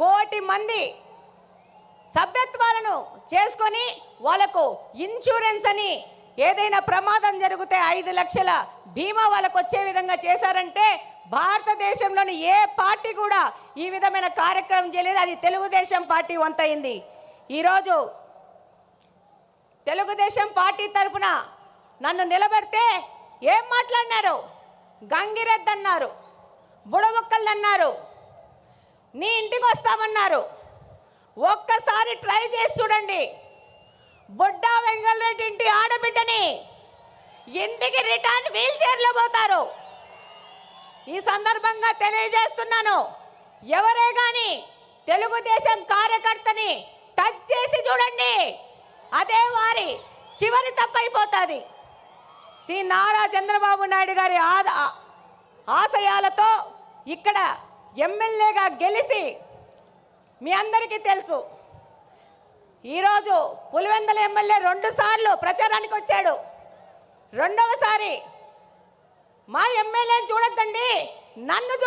కోటి మంది సభ్యత్వాలను చేసుకొని వాళ్ళకు ఇన్సూరెన్స్ అని ఏదైనా ప్రమాదం జరిగితే ఐదు లక్షల బీమా వాళ్ళకు వచ్చే విధంగా చేశారంటే భారతదేశంలోని ఏ పార్టీ కూడా ఈ విధమైన కార్యక్రమం చేయలేదు. అది తెలుగుదేశం పార్టీ వంతైంది ఈరోజు తెలుగుదేశం పార్టీ తరపున నన్ను నిలబెడితే ఏం మాట్లాడినారు? గంగిరెద్దు అన్నారు బుడబుక్కలు అన్నారు నీ ఇంటికి వస్తామన్నారు. ఒక్కసారి ట్రై చేసి చూడండి. బుడ్డా వెంగళరెడ్డి ఇంటి ఆడబిడ్డని ఇంటికి రిటర్న్ వీల్ చైర్లో పోతారు. ఈ సందర్భంగా తెలియజేస్తున్నాను. ఎవరే కానీ తెలుగుదేశం కార్యకర్తని టచ్ చేసి చూడండి. అదే వారి చివరి తప్పైపోతుంది. శ్రీ నారా చంద్రబాబు నాయుడు గారి ఆ- ఆశయాలతో ఇక్కడ ఎమ్మెల్యేగా గెలిచి మీ అందరికీ తెలుసు ఈరోజు పులివెందల ఎమ్మెల్యే రెండు సార్లు ప్రచారానికి వచ్చాడు. రెండవసారి మా ఎమ్మెల్యేని చూడొద్దండి నన్ను చూ